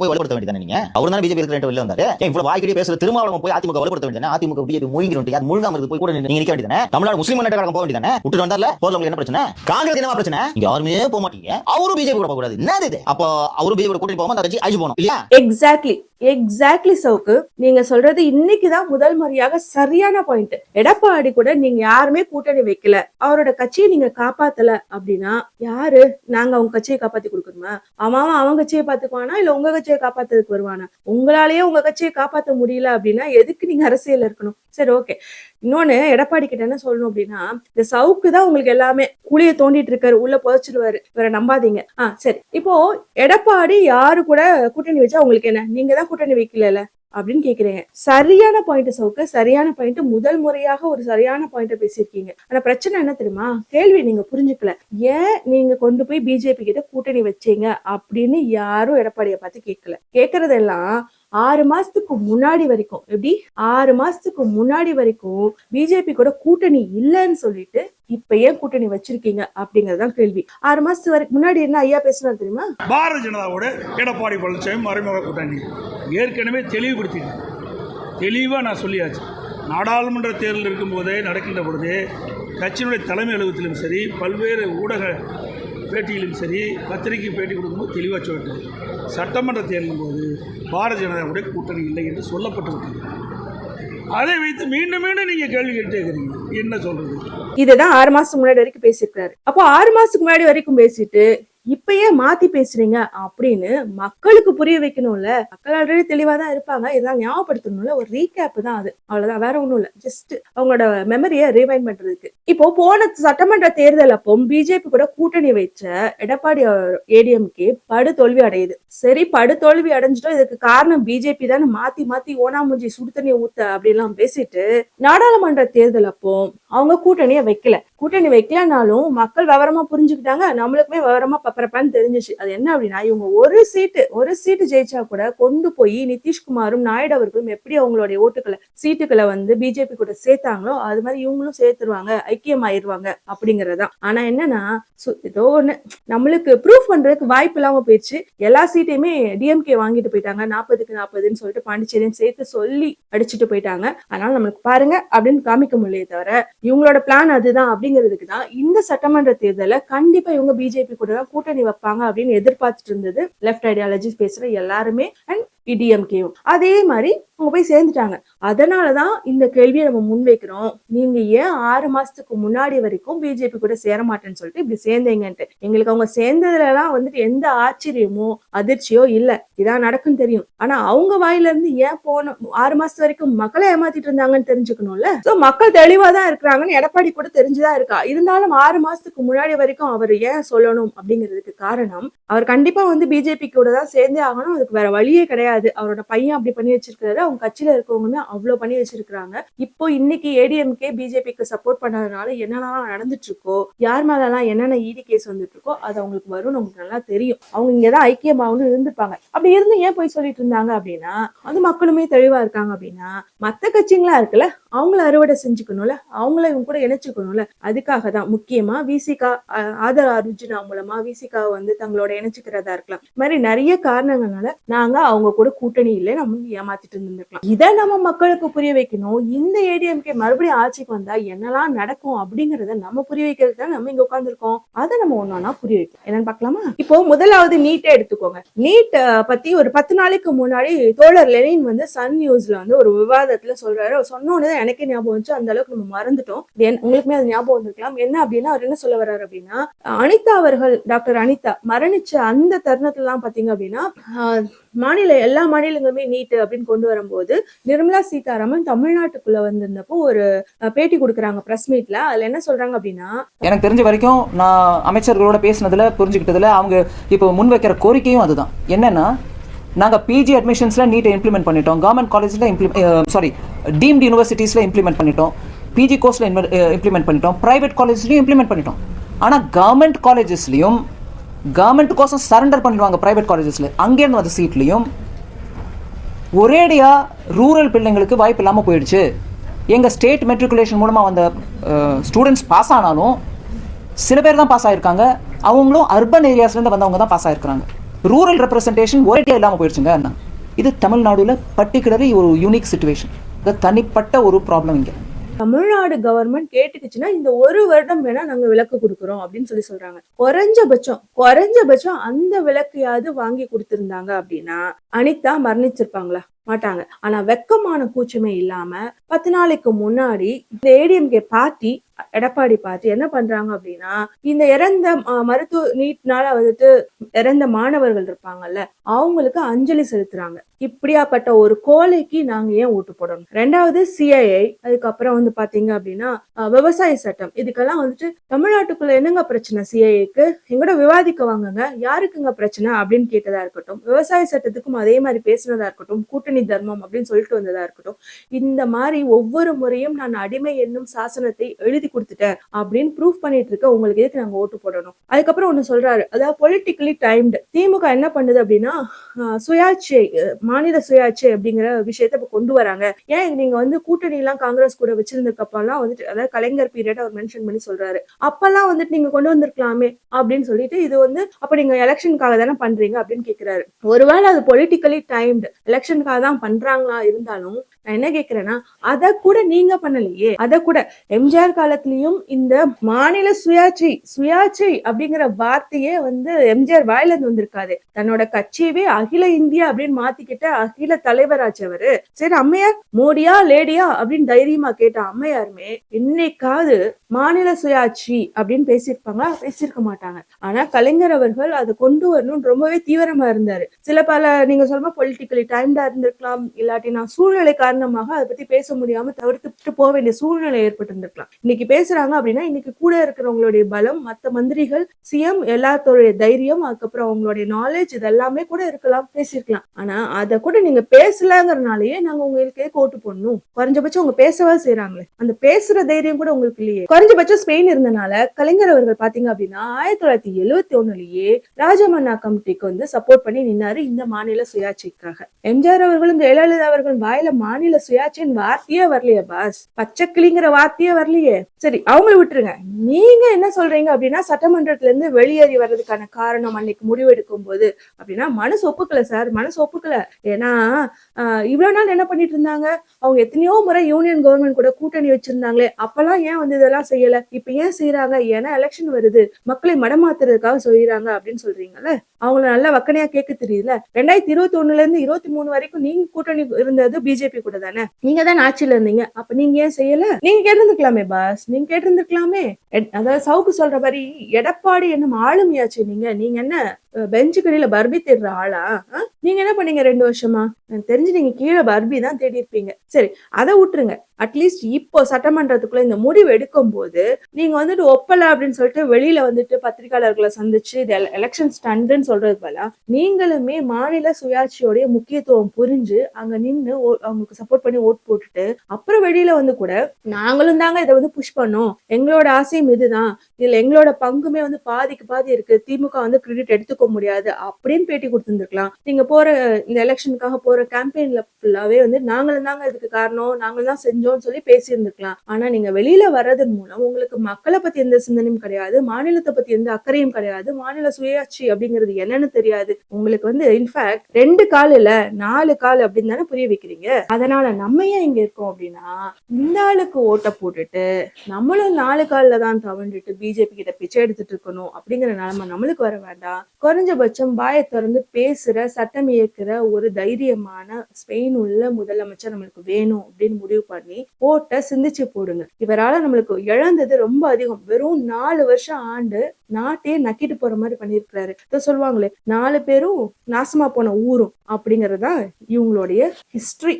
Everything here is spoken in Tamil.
போய் வலுப்படுத்த வேண்டியதானே நீங்க? அவர் தான் பிஜேபி இருக்கிற வெளில வந்தாரு? இவ்வளவு வாய்க்கடி பேசுற திருமாவளவன் போய் அதிமுக வலுப்படுத்த வேண்டியதானே அதிமுக பிஜேபி முழுங்கிட்டு அது முழுங்காம இருக்கு போய் கூட நீங்க நிக்க வேண்டியதானே தமிழ்நாடு முஸ்லீம் முன்னேற்ற கழகம் போக வேண்டியதானே விட்டு வந்தார்ல? போதும் உங்களுக்கு என்ன பிரச்சனை? காங்கிரஸ் என்ன பிரச்சனை? இங்க யாருமே போக மாட்டீங்க. அவரும் பிஜேபி கூட போக கூடாது என்னது இது? அப்போ அவரும் பிஜேபி கூட்டணி போகாம அந்த கட்சி அழிச்சு போகணும் இல்லையா? Exactly exactly Savukku. நீங்க சொல்றது இன்னைக்குதான் முதல் முறையாக சரியான பாயிண்ட் எடப்பாடி கூட நீங்க யாருமே கூட்டணி வைக்கல. அவரோட கட்சியை நீங்க காப்பாத்தல அப்படின்னா யாரு? நாங்க அவங்க கட்சியை காப்பாத்தி கொடுக்கணுமா? அவன் அவன் அவங்க கட்சியை பாத்துக்குவானா இல்ல உங்க கட்சியை காப்பாத்துறதுக்கு வருவானா? உங்களாலேயே உங்க கட்சியை காப்பாத்த முடியல அப்படின்னா எதுக்கு நீங்க அரசியல் இருக்கணும்? சரி ஓகே இன்னொன்னு எடப்பாடி கிட்ட என்ன சொல்லணும் அப்படின்னா இந்த சவுக்கு தான் உங்களுக்கு எல்லாமே குழிய தோண்டிட்டு இருக்காரு உள்ள புதைச்சிடுவாரு இவரை நம்பாதீங்க. ஆ சரி. இப்போ எடப்பாடி யாரு கூட கூட்டணி வச்சா உங்களுக்கு என்ன? நீங்க தான் கூட்டணி வைக்கல அப்படின்னு கேக்குறீங்க. சரியான பாயிண்ட் சவுக்கு சரியான பாயிண்ட் முதல் முறையாக ஒரு சரியான பாயிண்ட பேசியிருக்கீங்க. ஆனா பிரச்சனை என்ன தெரியுமா? கேள்வி நீங்க புரிஞ்சுக்கல. ஏன் நீங்க கொண்டு போய் பிஜேபி கிட்ட கூட்டணி வச்சீங்க அப்படின்னு யாரும் எடப்பாடியை பார்த்து கேட்கல கேக்குறதெல்லாம் ஆறு மாசத்துக்கு முன்னாடி வரைக்கும் எப்படி? ஆறு மாசத்துக்கு முன்னாடி வரைக்கும் பிஜேபி கூட கூட்டணி இல்லைன்னு சொல்லிட்டு இப்ப ஏன் கூட்டணி வச்சிருக்கீங்க அப்படிங்கறதுதான் கேள்வி. ஆறு மாசத்து வரைக்கும் முன்னாடி என்ன ஐயா பேசுனாரு தெரியுமா? பாரதிய ஜனதாவோட எடப்பாடி பழனிசாமி மறைமுக கூட்டணி. ஏற்கனவே தெளிவுபடுத்திட்டேன் தெளிவாக நான் சொல்லியாச்சு. நாடாளுமன்ற தேர்தல் இருக்கும்போதே நடக்கின்ற பொழுது கட்சியினுடைய தலைமை அலுவலகத்திலும் சரி பல்வேறு ஊடக பேட்டியிலும் சரி பத்திரிகை பேட்டி கொடுக்கும்போது தெளிவாக சொல்லிட்டு சட்டமன்ற தேர்தலின் போது பாரதிய ஜனதாவுடைய கூட்டணி இல்லை என்று சொல்லப்பட்டு விட்டது அதை வைத்து மீண்டும் மீண்டும் நீங்கள் கேள்வி கேட்டே இருக்கிறீங்க. என்ன சொல்றது? இதுதான் ஆறு மாசத்துக்கு முன்னாடி வரைக்கும் பேசியிருக்காரு அப்போ ஆறு மாசத்துக்கு முன்னாடி வரைக்கும் பேசிட்டு இப்பயே ஏன் மாத்தி பேசுறீங்க அப்படின்னு மக்களுக்கு புரிய வைக்கணும்ல. மக்கள் ஆல்ரெடி தெளிவா தான் இருப்பாங்க. இதெல்லாம் ஞாபகப்படுத்தணும்ல. ஒரு ரீகேப் தான் அது. அவ்வளவுதான். வேற ஒண்ணும் இல்ல. ஜஸ்ட் அவங்களோட மெமரியை ரிவைண்ட் பண்றதுக்கு. இப்போ போன சட்டமன்ற தேர்தல் அப்போ பிஜேபி கூட கூட்டணி வைச்ச எடப்பாடி ஏடிஎம்கே படு தோல்வி அடையுது. சரி படு தோல்வி அடைஞ்சிட்டோம். இதுக்கு காரணம் பிஜேபி தானே மாத்தி மாத்தி ஓனாமூஞ்சி சுடு தண்ணியை ஊத்த அப்படிலாம் பேசிட்டு நாடாளுமன்ற தேர்தல் அப்போ அவங்க கூட்டணியை வைக்கல. கூட்டணி வைக்கலனாலும் மக்கள் விவரமா புரிஞ்சுக்கிட்டாங்க. நம்மளுக்குமே விவரமா பப்பரப்பான்னு தெரிஞ்சுச்சு. அது என்ன அப்படின்னா இவங்க ஒரு சீட்டு ஒரு சீட்டு ஜெயிச்சா கூட கொண்டு போய் நிதிஷ்குமாரும் நாயுடு அவர்களும் எப்படி அவங்களுடைய ஓட்டுக்களை சீட்டுகளை வந்து பிஜேபி கூட சேர்த்தாங்களோ அது மாதிரி இவங்களும் சேர்த்துருவாங்க ஐக்கியமாயிருவாங்க அப்படிங்கறதுதான். ஆனா என்னன்னா சு- ஏதோ ஒண்ணு நம்மளுக்கு ப்ரூஃப் பண்றதுக்கு வாய்ப்பு இல்லாம போயிடுச்சு. எல்லா சீட்டையுமே டிஎம்கே வாங்கிட்டு போயிட்டாங்க. நாற்பதுக்கு நாற்பதுன்னு சொல்லிட்டு பாண்டிச்சேரியும் சேர்த்து சொல்லி அடிச்சுட்டு போயிட்டாங்க. அதனால நம்மளுக்கு பாருங்க அப்படின்னு காமிக்க முடியலையே தவிர இவங்களோட பிளான் அதுதான் அப்படிங்கிறதுக்கு தான் இந்த சட்டமன்ற தேர்தலில் கண்டிப்பா இவங்க பிஜேபி கூட கூட்டணி வைப்பாங்க அப்படின்னு எதிர்பார்த்துட்டு இருந்தது லெஃப்ட் ஐடியாலஜி பேசுற எல்லாருமே. அண்ட் இடிஎம்கேயும் அதே மாதிரி அவங்க போய் சேர்ந்துட்டாங்க. அதனாலதான் இந்த கேள்வியை நம்ம முன்வைக்கிறோம். நீங்க ஏன் ஆறு மாசத்துக்கு முன்னாடி வரைக்கும் பிஜேபி கூட சேர மாட்டேன்னு சொல்லிட்டு இப்படி சேர்ந்தீங்கன்ட்டு. எங்களுக்கு அவங்க சேர்ந்ததுலலாம் வந்துட்டு எந்த ஆச்சரியமோ அதிர்ச்சியோ இல்ல. இதான் நடக்கும் தெரியும். ஆனா அவங்க வாயில இருந்து ஏன் போன ஆறு மாசத்து வரைக்கும் மக்களை ஏமாத்திட்டு இருந்தாங்கன்னு தெரிஞ்சுக்கணும்ல? சோ மக்கள் தெளிவா தான் இருக்கிறாங்கன்னு எடப்பாடி கூட தெரிஞ்சுதான் இருக்கா? இருந்தாலும் ஆறு மாசத்துக்கு முன்னாடி வரைக்கும் அவர் ஏன் சொல்லணும் அப்படிங்கிறதுக்கு காரணம் அவர் கண்டிப்பா வந்து பிஜேபி கூட தான் சேர்ந்தே ஆகணும். அதுக்கு வேற வழியே கிடையாது. அவரோட பையன் அப்படி பண்ணி வச்சிருக்கிறாரு அவங்க கட்சியில இருக்கவங்களுமே அவ்வளவு பண்ணி வச்சிருக்கிறாங்க. இப்போ இன்னைக்கு ஏடிஎம்கே பிஜேபிக்கு சப்போர்ட் பண்ணதுனால என்னென்னலாம் நடந்துட்டு இருக்கோ யார் மேலலாம் என்னென்ன இடி கேஸ் வந்துட்டு இருக்கோ அது அவங்களுக்கு வரும்னு அவங்களுக்கு நல்லா தெரியும். அவங்க இங்கதான் ஐக்கியமாகவும் இருந்திருப்பாங்க. அப்படி இருந்து ஏன் போய் சொல்லிட்டு இருந்தாங்க அப்படின்னா அது மக்களுமே தெளிவா இருக்காங்க அப்படின்னா மத்த கட்சிங்களா இருக்குல்ல அவங்கள அறுவடை செஞ்சுக்கணும்ல அவங்கள இவங்க கூட இணைச்சுக்கணும்ல. அதுக்காக தான் முக்கியமா விசிகா ஆதர் அர்ஜுனா மூலமா விசிகாவை வந்து தங்களோட இணைச்சுக்கிறதா இருக்கலாம். இது மாதிரி நிறைய காரணங்களால நாங்க அவங்க கூட கூட்டணி இல்லை நம்ம ஏமாத்திட்டு இருந்திருக்கலாம். இதை நம்ம மக்களுக்கு புரிய வைக்கணும். இந்த ஏடிஎம்கே மறுபடியும் ஆட்சிக்கு வந்தா என்னெல்லாம் நடக்கும் அப்படிங்கறத நம்ம புரிய வைக்கிறது தான் நம்ம இங்க உட்காந்துருக்கோம் அதை நம்ம ஒன்னொன்னா புரிய வைக்கணும் என்னன்னு பார்க்கலாமா? இப்போ முதலாவது நீட்டை எடுத்துக்கோங்க. நீட் பத்தி ஒரு பத்து நாளைக்கு முன்னாடி தோழர் லெனின் வந்து சன் நியூஸ்ல வந்து ஒரு விவாதத்துல சொல்றாரு. அவர் சொன்ன உடனே எனக்கே ஞாபகம் வந்துச்சு. அந்த அளவுக்கு நம்ம மறந்துட்டோம். உங்களுக்குமே அது ஞாபகம் வந்திருக்கலாம். என்ன அப்படின்னா அவர் என்ன சொல்ல வர்றாரு அப்படின்னா அனிதா அவர்கள் டாக்டர் அனிதா மரணிச்ச அந்த தருணத்துல பாத்தீங்க அப்படின்னா ஆஹ், மாநில எல்லா மாநிலங்களுமே நீட் அப்படின்னு கொண்டு வரும்போது நிர்மலா சீதாராமன் தமிழ்நாட்டுக்குள்ள வந்திருந்தப்போ ஒரு பேட்டி கொடுக்குறாங்க பிரஸ் மீட்ல அதுல என்ன சொல்றாங்க அப்படின்னா எனக்கு தெரிஞ்ச வரைக்கும் நான் அமைச்சர்களோட பேசினதுல புரிஞ்சுக்கிட்டதுல அவங்க இப்போ முன்வைக்கிற கோரிக்கையும் அதுதான். என்னன்னா நாங்கள் பிஜி அட்மிஷன்ஸில் நீட்டை இம்ப்ளிமெண்ட் பண்ணிட்டோம். கவர்மெண்ட் காலேஜில் இம்ப்ளிமெண்ட் சாரி டீம்டு யூனிவர்சிட்டிஸில் இம்ப்ளிமெண்ட் பண்ணிட்டோம். பிஜி கோர்ஸில் இம்ப்ளிமெண்ட் பண்ணிட்டோம். ப்ரைவேட் காலேஜ்லையும் இம்ப்ளிமெண்ட் பண்ணிட்டோம். ஆனால் கவர்மெண்ட் காலேஜஸ்லையும் கவர்மெண்ட் கோசம் சரண்டர் பண்ணிடுவாங்க ப்ரைவேட் காலேஜஸில் அங்கேருந்து வந்த சீட்லையும் ஒரேடியாக ரூரல் பிள்ளைங்களுக்கு வாய்ப்பு இல்லாமல் போயிடுச்சு. எங்கள் ஸ்டேட் மெட்ரிகுலேஷன் மூலமாக வந்த ஸ்டூடெண்ட்ஸ் பாஸ் ஆனாலும் சில பேர் தான் பாஸ் ஆகிருக்காங்க அவங்களும் அர்பன் ஏரியாஸ்லேருந்து வந்தவங்க தான் பாஸ் ஆகிருக்கிறாங்க ரூரல் ரெப்ரசன்டேஷன் ஒரேட்டியாக இல்லாமல் போயிடுச்சுங்க அண்ணா. இது தமிழ்நாடுல பர்டிகுலர்லி ஒரு யூனிக் சுச்சுவேஷன் இது தனிப்பட்ட ஒரு ப்ராப்ளம் இங்கே. தமிழ்நாடு கவர்மெண்ட் கேட்டுக்குச்சுன்னா இந்த ஒரு வருடம் வேணா நாங்க விளக்கு கொடுக்குறோம் அப்படின்னு சொல்லி சொல்றாங்க. குறைஞ்சபட்சம் குறைஞ்சபட்சம் அந்த விலக்கையாவது வாங்கி கொடுத்திருந்தாங்க அப்படின்னா அனிதா மரணிச்சிருப்பாங்களா? மாட்டாங்க. ஆனா வெக்கமான கூச்சமே இல்லாம பத்து நாளைக்கு முன்னாடி இந்த ஏடிஎம்கே பார்ட்டி எடப்பாடி பார்ட்டி என்ன பண்றாங்க அப்படின்னா இந்த இறந்த மருத்துவ நீட்னால வந்துட்டு இறந்த மாணவர்கள் இருப்பாங்கல்ல அவங்களுக்கு அஞ்சலி செலுத்துறாங்க. இப்படியாப்பட்ட ஒரு கோலைக்கு நாங்க ஏன் ஓட்டு போடணும்? ரெண்டாவது சிஐஐ அதுக்கப்புறம் வந்து பாத்தீங்க அப்படின்னா விவசாய சட்டம். இதுக்கெல்லாம் வந்துட்டு தமிழ்நாட்டுக்குள்ள என்னங்க பிரச்சனை சிஐஏக்கு எங்கூட விவாதிக்க வாங்குங்க. யாருக்குங்க பிரச்சனை? அப்படின்னு கேட்டதா இருக்கட்டும் விவசாய சட்டத்துக்கும் அதே மாதிரி பேசுனதா இருக்கட்டும் கூட்டணி தர்மம் அப்படின்னு சொல்லிட்டு வந்ததா இருக்கட்டும் இந்த மாதிரி ஒவ்வொரு முறையும் நான் அடிமை என்னும் சாசனத்தை எழுதி கொடுத்துட்டேன் அப்படின்னு ப்ரூவ் பண்ணிட்டு இருக்க உங்களுக்கு எதுக்கு நாங்க ஓட்டு போடணும் அதுக்கப்புறம் ஒண்ணு சொல்றாரு அதாவது பொலிட்டிக்கலி டைம்டு திமுக என்ன பண்ணுது அப்படின்னா ஆஹ், சுயாட்சி மாநில சுயாட்சி அப்படிங்கிற விஷயத்த இப்ப கொண்டு வராங்க ஏன் நீங்க வந்து கூட்டணி எல்லாம் காங்கிரஸ் கூட வச்சிருந்தக்கப்பெல்லாம் வந்துட்டு அதாவது கலைஞர் பீரியட் அவர் மென்ஷன் பண்ணி சொல்றாரு அப்பெல்லாம் வந்துட்டு நீங்க கொண்டு வந்திருக்கலாமே அப்படின்னு சொல்லிட்டு இது வந்து அப்ப நீங்க எலெக்ஷனுக்காக தானே பண்றீங்க அப்படின்னு கேக்குறாரு ஒருவேளை அது பொலிட்டிக்கலி டைம்டு எலெக்ஷனுக்காக தான் பண்றாங்களா இருந்தாலும் நான் என்ன கேட்கிறேன்னா அத கூட நீங்க பண்ணலையே. அத கூட எம்ஜிஆர் காலத்திலயும் இந்த மாநில சுயாட்சி சுயாட்சி அப்படிங்கிற வார்த்தையே வந்து எம்ஜிஆர் வாயில இருந்து வந்திருக்காது. தன்னோட கட்சியவே அகில இந்தியா அப்படின்னு மாத்திக்கிட்ட அகில தலைவராச்சவரு சரி அம்மையார் மோடியா லேடியா அப்படின்னு தைரியமா கேட்ட அம்மையாருமே என்னைக்காவது மாநில சுயாட்சி அப்படின்னு பேசியிருப்பாங்களா? பேசியிருக்க மாட்டாங்க. ஆனா கலைஞர் அவர்கள் அதை கொண்டு வரணும்னு ரொம்பவே தீவிரமா இருந்தாரு. சில பல நீங்க சொல்லுமா பொலிட்டிக்கலி டைம்டா இருந்திருக்கலாம் இல்லாட்டி நான் சூழ்நிலை காரணமாக அதை பத்தி பேச முடியாம தவிர்த்துட்டு போக வேண்டிய சூழ்நிலை ஏற்பட்டிருந்திருக்கலாம். இன்னைக்கு பேசுறாங்க அப்படின்னா இன்னைக்கு கூட இருக்கிறவங்களுடைய பலம் மத்த மந்திரிகள் சிஎம் எல்லாத்தோடைய தைரியம் அதுக்கப்புறம் அவங்களுடைய நாலேஜ் இதெல்லாமே கூட இருக்கலாம் பேசியிருக்கலாம். ஆனா அதை கூட நீங்க பேசலங்கிறனாலயே நாங்க உங்களுக்கு கோட்டு போடணும். குறைஞ்சபட்சம் அவங்க பேசவா செய்யறாங்களே அந்த பேசுற தைரியம் கூட உங்களுக்கு இல்லையே. குறைஞ்சபட்சம் ஸ்பெயின் இருந்தனால கலைஞர் அவர்கள் பாத்தீங்க அப்படின்னா ஆயிரத்தி தொள்ளாயிரத்தி எழுவத்தி ஒண்ணுலயே ராஜமன்னா கமிட்டிக்கு வந்து சப்போர்ட் பண்ணி நின்னாரு இந்த மாநில சுயாட்சிக்காக. எம்ஜிஆர் அவர்களும் ஜெயலலிதா அவர்கள் வாயில மாநில சுயாட்சின்னு வார்த்தையே வரலையே பாஸ். பச்சைக்கிளிங்கிற வார்த்தையே வரலையே. சரி அவங்கள விட்டுருங்க. நீங்க என்ன சொல்றீங்க அப்படின்னா சட்டமன்றத்துல இருந்து வெளியேறி வர்றதுக்கான காரணம் அன்னைக்கு முடிவெடுக்கும் போது அப்படின்னா மனசு ஒப்புக்கல சார். மனசு ஒப்புக்கல. ஏன்னா ஆஹ் இவ்வளவு நாள் என்ன பண்ணிட்டு இருந்தாங்க? அவங்க எத்தனையோ முறை யூனியன் கவர்மெண்ட் கூட கூட்டணி வச்சிருந்தாங்களே. அப்பெல்லாம் ஏன் வந்து இதெல்லாம் செய்யல? இப்ப ஏன் செய்யறாங்க ஏன்னா எலெக்ஷன் வருது. மக்களை மடமாத்துறதுக்காக செய்யறாங்க அப்படின்னு சொல்றீங்கல்ல? அவங்கள நல்லா வக்கனையா கேட்க தெரியுதுல? ரெண்டாயிரத்தி இருபத்தி ஒண்ணுல இருந்து இருபத்தி மூணு வரைக்கும் நீங்க கூட்டணி இருந்தது பிஜேபி கூட தானே? நீங்க தான் ஆட்சியில இருந்தீங்க. அப்ப நீங்க ஏன் செய்யல? நீங்க கேட்டிருந்துக்கலாமே பாஸ். நீங்க கேட்டிருந்துக்கலாமே எட்- அதாவது சவுக்கு சொல்ற மாதிரி எடப்பாடி என்ன ஆளுமையாச்சு நீங்க. நீங்க என்ன பெஞ்சுக்கு அடியில பர்பி தேடுற ஆளா? நீங்க என்ன பண்ணீங்க ரெண்டு வருஷமா? எனக்கு தெரிஞ்சு நீங்க கீழே பர்பி தான் தேடி இருப்பீங்க சரி அதை விட்டுருங்க. அட்லீஸ்ட் இப்போ சட்டமன்றத்துக்குள்ள இந்த முடிவு எடுக்கும் போது நீங்க வந்துட்டு ஒப்பல அப்படின்னு சொல்லிட்டு வெளியில வந்துட்டு பத்திரிகையாளர்களை சந்திச்சு இது எலெக்ஷன் ஸ்டண்டுன்னு சொல்றது போல நீங்களுமே மாநில சுயாட்சியோடைய முக்கியத்துவம் புரிஞ்சு அங்க நின்னு அவங்களுக்கு சப்போர்ட் பண்ணி ஓட் போட்டுட்டு அப்புறம் வெளியில வந்து கூட நாங்களும் தாங்க இதை வந்து புஷ் பண்ணோம். எங்களோட ஆசையும் இதுதான். இதுல எங்களோட பங்குமே வந்து பாதிக்கு பாதி இருக்கு. திமுக வந்து கிரெடிட் எடுத்துக்கோ முடியாது. அப்படின்னு பேட்டி கொடுத்துருந்துருக்கலாம். நீங்க போற இந்த எலெக்ஷனுக்காக போற கேம்பெயின்ல ஃபுல்லாவே வந்து நாங்களும் தாங்க இதுக்கு காரணம். நாங்களும் தான் செஞ்சோம்னு சொல்லி பேசியிருந்துருக்கலாம். ஆனா நீங்க வெளியில வர்றதன் மூலம் உங்களுக்கு மக்களை பத்தி எந்த சிந்தனையும் கிடையாது. மாநிலத்தை பத்தி எந்த அக்கறையும் கிடையாது. மாநில சுயாட்சி அப்படிங்கிறது என்னன்னு தெரியாது. உங்களுக்கு வந்து இன்ஃபேக்ட் ரெண்டு கால் இல்ல நாலு கால் அப்படின்னு தானே புரிய வைக்கிறீங்க. அதனால நம்ம ஏன் இங்க இருக்கோம் அப்படின்னா இந்த ஆளுக்கு ஓட்ட போட்டுட்டு நம்மளும் நாலு காலில் தான் தவண்டுட்டு பிஜேபி கிட்ட பிச்சை எடுத்துட்டு இருக்கணும் அப்படிங்கிற நிலைமை நம்மளுக்கு வர வேண்டாம். குறைஞ்சபட்சம் வாயை திறந்து பேசுகிற சட்டம் இயக்கிற ஒரு தைரியமான ஸ்பெயின் உள்ள முதலமைச்சர் நம்மளுக்கு வேணும் அப்படின்னு முடிவு பண்ணி ஓட்டை சிந்திச்சு போடுங்க. இவரால நம்மளுக்கு இழந்தது ரொம்ப அதிகம். வெறும் நாலு வருஷம் ஆண்டு நாட்டையே நக்கிட்டு போற மாதிரி பண்ணியிருக்கிறாரு. இதை சொல்லுவாங்களே நாலு பேரும் நாசமா போன ஊரும் அப்படிங்கறதுதான் இவங்களுடைய ஹிஸ்டரி